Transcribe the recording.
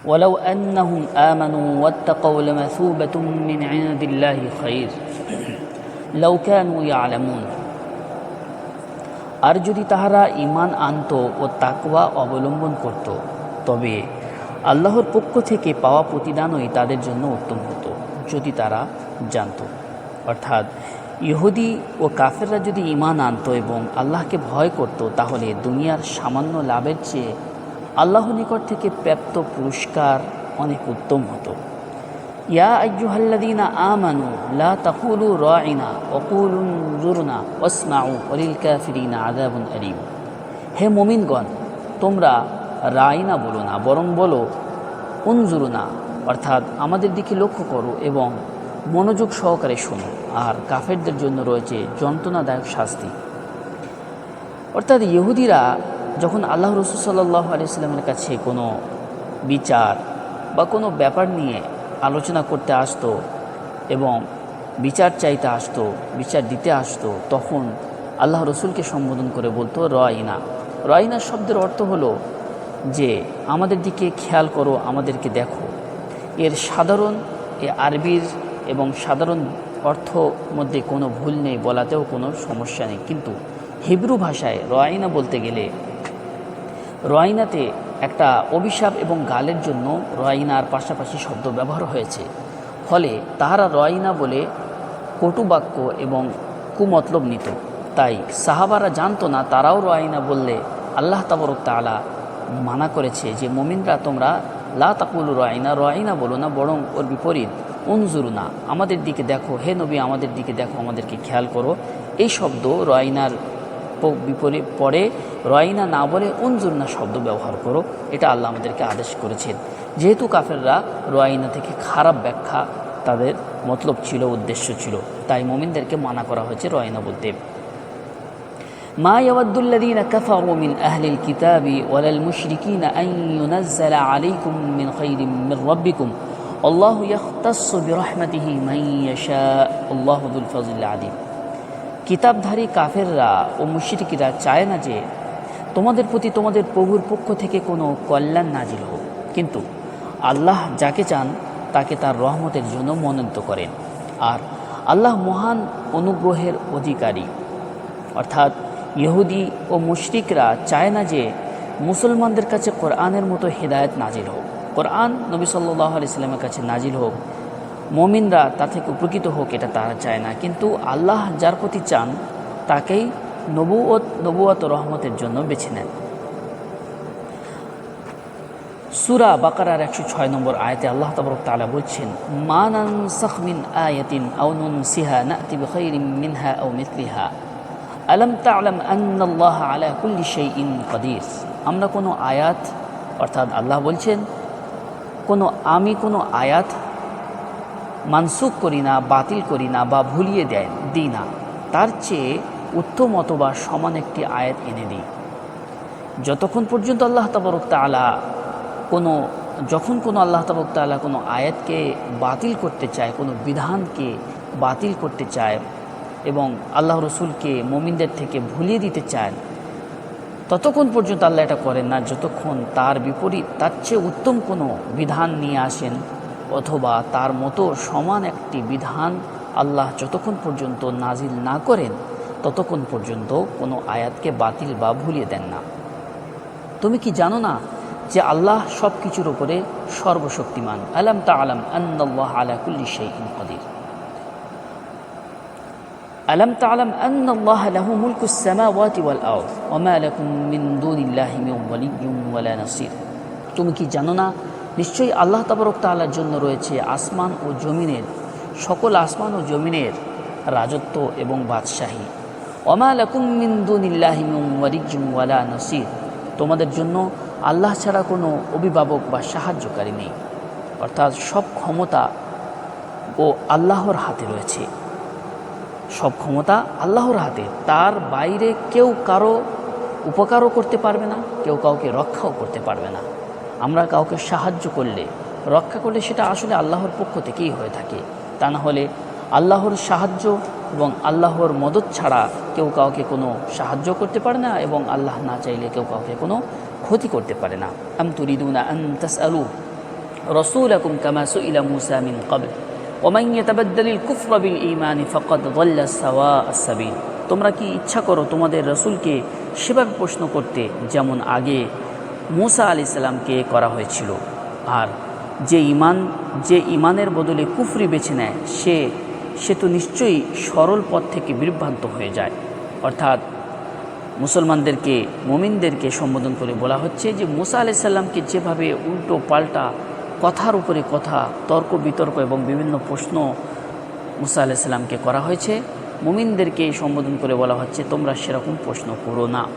ولو أنهم آمنوا واتقوا لمثوبة من عند الله خير لو كانوا يعلمون আর যদি তাহারা ইমান আনত ও তাকওয়া অবলম্বন করত তবে আল্লাহর পক্ষ থেকে পাওয়া প্রতিদানই তাদের জন্য উত্তম হতো যদি তারা জানত অর্থাৎ ইহুদি ও কাফেররা যদি ইমান আনত এবং আল্লাহকে ভয় করত তাহলে দুনিয়ার সামান্য লাভের চেয়ে আল্লাহ নিকট থেকে প্রাপ্ত পুরস্কার অনেক উত্তম হতো। ইয়া আইয়ুহাল্লাযীনা আমানু লা তাকুলু রাইনা ওয়াকুলু জুরনা ওয়াসমাউ ওয়ালিল কাফিরিনা আযাবুন আলীম। হে মুমিনগণ, তোমরা রাইনা বলো না, বরং বলো উনজুরুনা অর্থাৎ আমাদের দিকে লক্ষ্য করো এবং মনোযোগ সহকারে শোনো, আর কাফেরদের জন্য রয়েছে যন্ত্রণাদায়ক শাস্তি। অর্থাৎ ইহুদিরা যখন আল্লাহ রসুল সাল্লাহ আলিয়াল্লামের কাছে কোনো বিচার বা কোনো ব্যাপার নিয়ে আলোচনা করতে আসতো এবং বিচার চাইতে আসতো, বিচার দিতে আসতো, তখন আল্লাহ রসুলকে সম্বোধন করে বলতো রয়না রয়না শব্দের অর্থ হলো যে, আমাদের দিকে খেয়াল করো, আমাদেরকে দেখো। এর সাধারণ, এ আরবির এবং সাধারণ অর্থ মধ্যে কোনো ভুল নেই, বলাতেও কোনো সমস্যা নেই। কিন্তু হিব্রু ভাষায় রয়না বলতে গেলে রয়নাতে একটা অভিশাপ এবং গালের জন্য রয়নার পাশাপাশি শব্দ ব্যবহার হয়েছে। ফলে তাহারা রয়না বলে কটুবাক্য এবং কুমতলব নিত। তাই সাহাবারা জানতো না, তারাও রয়না বললে আল্লাহ তাবরক তালা মানা করেছে যে, মমিনরা তোমরা লা তাকুল রয়না রয়না বলো না, বরং ওর বিপরীত উনজুরু না। আমাদের দিকে দেখো, হে নবী, আমাদের দিকে দেখো, আমাদেরকে খেয়াল করো। এই শব্দ রয়নার বিপরীত পরে রয়না না বলে উনজুরনা শব্দ ব্যবহার করো এটা আল্লাহ আমাদেরকে আদেশ করেছেন যেহেতু কাফেররা রয়না থেকে খারাপ ব্যাখ্যা তাদের মতলব ছিল উদ্দেশ্য ছিল তাই মোমিনদেরকে মানা করা হয়েছে রয়না বলতে ما يود الذين كفروا من أهل الكتاب ولا المشركين أن ينزل عليكم من خير من ربكم الله يختص برحمته من يشاء الله ذو الفضل العظيم কিতাবধারী কাফেররা ও মুশরিকিরা চায় না যে তোমাদের প্রতি তোমাদের প্রভুর পক্ষ থেকে কোনো কল্যাণ নাজিল হোক। কিন্তু আল্লাহ যাকে চান, তাকে তার রহমতের জন্য মনোনীত করেন। আর আল্লাহ মহান অনুগ্রহের অধিকারী। অর্থাৎ ইহুদি ও মুশরিকরা চায় না যে মুসলমানদের কাছে কোরআনের মতো হৃদায়ত নাজিল হোক। কোরআন নবী সাল্লাহ আলিয়াল্লামের কাছে নাজিল হোক। মমিনরা তা থেকে উপকৃত হোক, এটা তারা চায় না। কিন্তু আল্লাহ যার প্রতি চান, তাকেই নবুয়ত নবুয়ত রহমতের জন্য বেছে নেন। সুরা বাকারার একশো ছয় নম্বর আয়তে আল্লাহ তবরক তালা বলছেন মানান সাহমিন আয়াতিন আউনুন সিহা নাতিব খৈরিম মিনহা আউ মিতলিহা আলম তালাম আন্নাল্লাহ আলা কুল্লি শাইইন কাদির। আমরা কোনো আয়াত, অর্থাৎ আল্লাহ বলছেন, কোনো, আমি কোনো আয়াত মানসুক করি না, বাতিল করি না বা ভুলিয়ে দেয়, দিই না। তার চেয়ে উত্তম অথবা সমান একটি আয়াত এনে দিই। যতক্ষণ পর্যন্ত আল্লাহ তবরক তালা কোনো, যখন কোনো আল্লাহ তবরক তালা কোনো আয়াতকে বাতিল করতে চায়, কোনো বিধানকে বাতিল করতে চায় এবং আল্লাহ রসুলকে মমিনদের থেকে ভুলিয়ে দিতে চান ততক্ষণ পর্যন্ত আল্লাহ এটা করেন না। যতক্ষণ তার বিপরীত, তার চেয়ে উত্তম কোনো বিধান নিয়ে আসেন অথবা তার মতো সমান একটি বিধান আল্লাহ যতক্ষণ পর্যন্ত নাজিল না করেন, ততক্ষণ পর্যন্ত কোনো আয়াতকে বাতিল বা ভুলিয়ে দেন না। তুমি কি জানো না যে আল্লাহ সব কিছুর উপরে সর্বশক্তিমান? আলাম তা আলাম আন্নাল্লাহ আলাকুল্লি শেখ কদির। আলম তা আলম আন্নাল্লাহ লাহু মুলকু সামাওয়াতি ওয়াল আউদ ওয়া মা লাকুম মিন দুনিল্লাহি মিন ওয়ালিয়্যুম ওয়ালা নাসির। তুমি কি জানো না নিশ্চয়ই আল্লাহ তাবরক তাআলার জন্য রয়েছে আসমান ও জমিনের, সকল আসমান ও জমিনের রাজত্ব এবং বাদশাহী। ওয়ালা নাসির। তোমাদের জন্য আল্লাহ ছাড়া কোনো অভিভাবক বা সাহায্যকারী নেই। অর্থাৎ সব ক্ষমতা ও আল্লাহর হাতে রয়েছে। সব ক্ষমতা আল্লাহর হাতে, তার বাইরে কেউ কারও উপকারও করতে পারবে না, কেউ কাউকে রক্ষাও করতে পারবে না। আমরা কাউকে সাহায্য করলে, রক্ষা করলে সেটা আসলে আল্লাহর পক্ষ থেকেই হয়ে থাকে। তা না হলে আল্লাহর সাহায্য এবং আল্লাহর মদত ছাড়া কেউ কাউকে কোনো সাহায্য করতে পারে না এবং আল্লাহ না চাইলে কেউ কাউকে কোনো ক্ষতি করতে পারে না। আম তুরিদুনা আন তাস আলু রসুলাকুম কামাসু ইলা মুসা কবে কবল ওমাই ইয়াতাবাদ্দালিল কুফর বিল ইমানি ফাকাদ দাল্লা সাওয়া আসাবিল তোমরা কি ইচ্ছা করো তোমাদের রসুলকে সেভাবে প্রশ্ন করতে যেমন আগে মুসা আলি সাল্লামকে করা হয়েছিল। আর যে ইমান যে ইমানের বদলে কুফরি বেছে নেয়, সে সে তো নিশ্চয়ই সরল পথ থেকে বিভ্রান্ত হয়ে যায়। অর্থাৎ মুসলমানদেরকে, মুমিনদেরকে সম্বোধন করে বলা হচ্ছে যে, মুসা আলি সাল্লামকে যেভাবে উল্টো পাল্টা কথার উপরে কথা, তর্ক, বিতর্ক এবং বিভিন্ন প্রশ্ন মুসা আলাইসাল্লামকে করা হয়েছে, মুমিনদেরকে সম্বোধন করে বলা হচ্ছে, তোমরা সেরকম প্রশ্ন করো না।